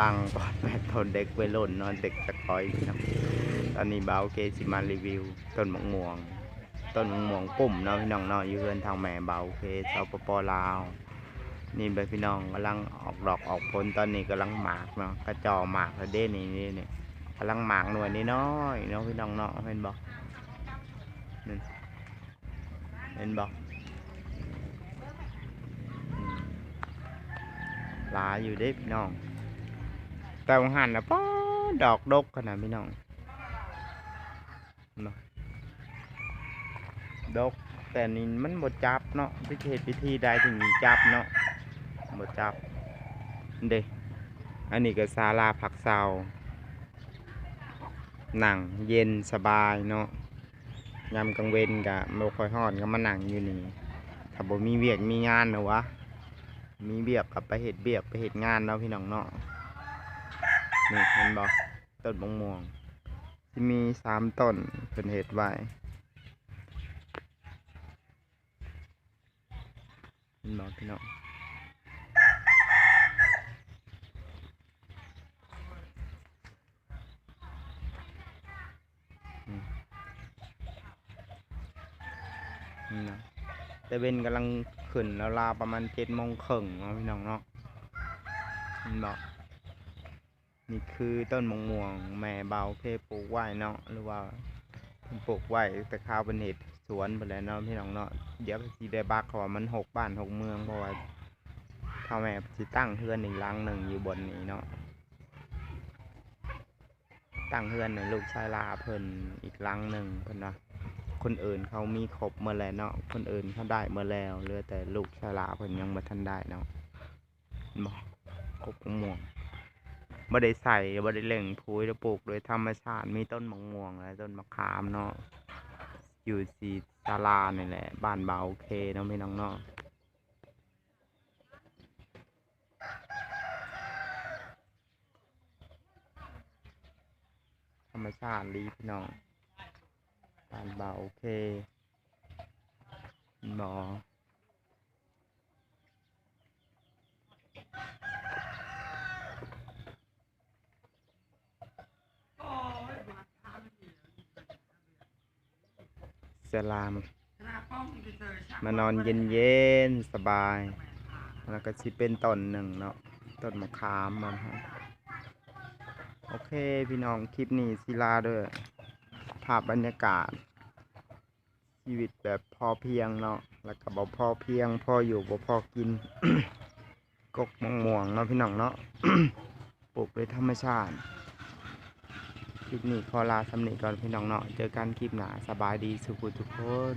ดังก่อนแบบทนเด็กไปหล่นนอนเด็กตะคอยพี่น้องตอนนี้เบาเกสิมารีวิว ต้นมะม่วง ต้นมะม่วงปุ่มเนาะพี่น้องเนาะอยู่เพื่อนทางแม่เบาเคสปปลาว นี่เป็นพี่น้องกำลังออกดอกออกผลตอนนี้กำลังหมากเนาะกระจอหมากแล้วเด้นี่นี่นี่กำลังหมากหน่วยน้อยเนาะพี่น้องเนาะเห็นบอกเห็นบอกลาอยู่เด้พี่น้อง แต่ว่าหันนะป้อดอกดกขนาดพี่น้องดกแต่นี่มันบดจับเนาะพิธีพิธีใดถึงมีจับเนาะบดจับเด้อันนี้ก็ศาลาผักเซาหนังเย็นสบายเนาะยามกลางเวนกะไม่ค่อยฮอนก็มานั่งอยู่นี่ถ้าบ่มีเวียกมีงานเนอะวะมีเบียกกับไปเห็ดเบียกไปเห็ดงานเนาะพี่น้องเนาะ นี่เห็นบ่ต้นมะม่วงที่มีสามต้นเป็นเห็ดไว้เห็นบ่พี่น้องนะแต่เวนกำลังขึ้นแล้วลาประมาณเจ็ดโมงครึ่งเนาะพี่น้องเนาะเห็นบอก นี่คือต้นมะม่วงแม่เบาเพปลูกไว้เนาะหรือว่าเพิ่นปลูกไว้แต่ข้าวเป็นเห็ดสวนไปแล้วเนาะพี่น้องเนาะเดี๋ยวสิได้บักเขาว่ามันหกบ้านหกเมืองเพราะว่าพ่อแม่สิตั้งเฮือนอีกหลังหนึ่งอยู่บนนี้เนาะตั้งเฮือนในลูกชายลาเพิ่นอีกหลังหนึ่งเพิ่นว่าคนอื่นเขามีครบเมื่อแล้วเนาะคนอื่นเขาได้เมื่อแล้วเหลือแต่ลูกชายลาเพิ่นยังบ่ทันได้เนาะบ่ครบมะม่วง บ่ได้ใส่บ่ได้เล่งปุ๋ยแล้วปลูกโดยธรรมชาติมีต้นมะม่วงและต้นมะขามเนาะอยู่สีศาลานี่แหละ บ้านเบาโอเคเนาะพี่น้องเนาะธรรมชาติลีพี่น้องปานเบาโอเคหมอ สลาม มานอนเย็นเย็นๆสบาย แล้วก็สิเป็นต้นหนึ่งเนาะต้นมะขามมันฮะโอเคพี่น้องคลิปนี้ศิลาเด้อภาพบรรยากาศ ชีวิตแบบพอเพียงเนาะแล้วก็บ่พอเพียง พออยู่บ่พอกิน กกมะม่วงเนาะพี่น้องเนาะปลูกด้วยธรรมชาติ คลิปนี้ขอลาสำเนีก่อนพี่น้องเนาะเจอกันคลิปหน้าสบายดีสุขุทุกคน